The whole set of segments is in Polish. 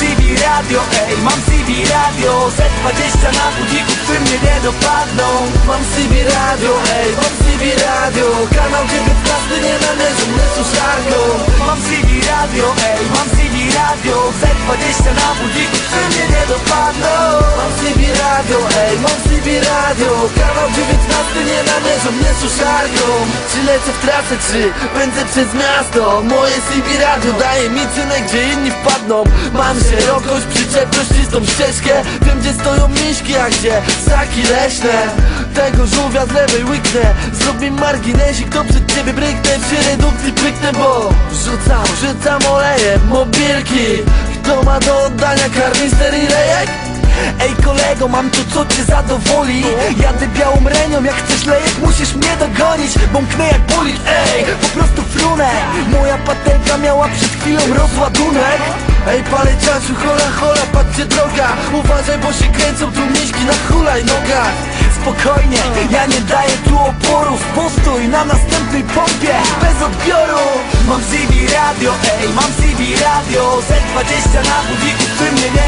radio, ej, mam CB radio. Z20 na budziku, w tym mnie nie dopadną. Mam CB radio, ej, mam CB radio. Kanał 19 nie należy mnie suszarką Mam CB radio, ej, mam CB radio. Z20 na budziku, w tym mnie nie dopadną. Mam CB radio, ej, mam CB radio. Kanał 19 nie należy mnie suszarką Czy lecę w trasę, czy pędzę przez miasto? Moje CB radio daje mi cynę, gdzie inni wpadną. Mam szerokość, przyczepność, czystą ścieżkę. Wiem gdzie stoją miśki, a gdzie ssaki leśne. Tego żółwia z lewej łyknę. Zrobię marginesik, to przed ciebie bryknę. Przy redukcji pyknę, bo Rzucam, rzucam olejem, mobilki. Kto ma do oddania karnister i lejek? Ej kolego, mam to co cię zadowoli. Jadę białą renią, jak chcesz lejek musisz mnie dogonić Bąknę jak bolid, ej, po prostu frunę. Moja patelka miała przed chwilą rozładunek. Ej palę ciasiu, hola hola, patrzcie droga. Uważaj, bo się kręcą tu miśki na hulajnogach Spokojnie, ja nie daję tu oporów. Postój na następnej pompie, bez odbioru. Mam CB radio, ej, mam CB radio. Z20 na budziku, w tym mnie nie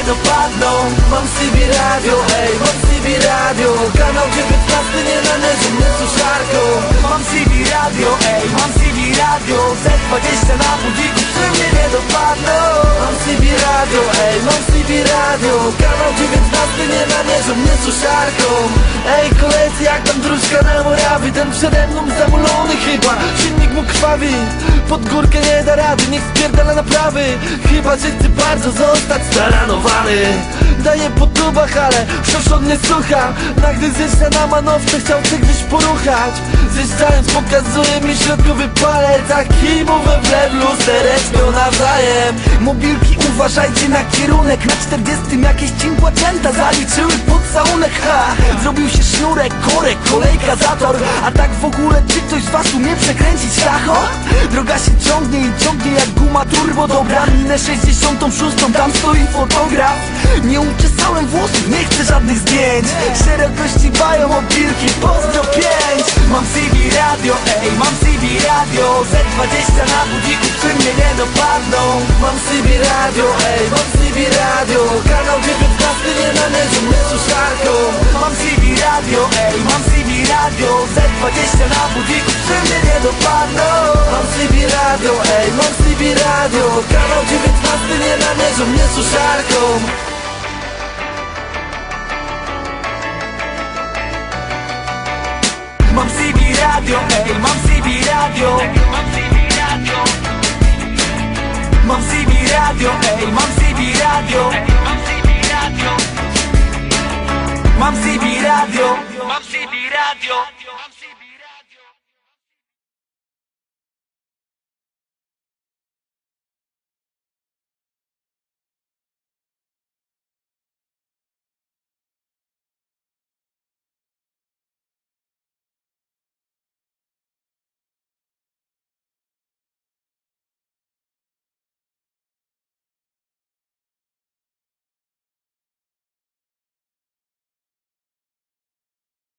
dopadną Mam CB radio, ej, mam CB radio. Kanał 19 nie należy mnie suszarką Mam CB radio, ej, mam CB radio. Z20 na budziku, tym mnie nie dopadną. Mam CB radio, ej, mam CB radio Kanał 19 nie należy mnie suszarką Ej koledzy, jak tam dróżka na murawy Ten przede mną zamulony chyba. Silnik mu krwawi Pod górkę nie da rady, niech spierdala naprawy. Chyba, że chce bardzo zostać staranowany Daję po tubach, ale szoszon nie słucha. Nagdy zjeżdża na manowce, chciał ty gdzieś poruchać. Zjeżdżając pokazuje mi środkowy palec Taki mu we wlew lustereczką nawzajem. Mobilki uważajcie na kierunek. Na 40 jakieś cinkłacęta zaliczyły pocałunek Ha! Zrobił się sznurek, korek, kolejka, zator. A tak w ogóle czy ktoś z was umie przekręcić tacho? Guma turbo Dobra, minę 66, tam stoi fotograf. Nie uczesałem włosów, nie chcę żadnych zdjęć. Szerokości bają mobilki, pozdro 5 Mam CB radio, ej, mam CB radio. Z20 na budziku, tym mnie nie dopadną. Mam CB radio, ej, mam CB radio. Kanał 19 nie należy mnie suszarką Mam CB radio, ej, mam CB radio. Z20 na budziku, tym mnie nie dopadną. Mam CB radio, ej, mam CB radio. Kanał 19 nie należy mnie suszarką. Mam CB radio, ej, Mam CB radio. Mam CB radio, ej, mam CB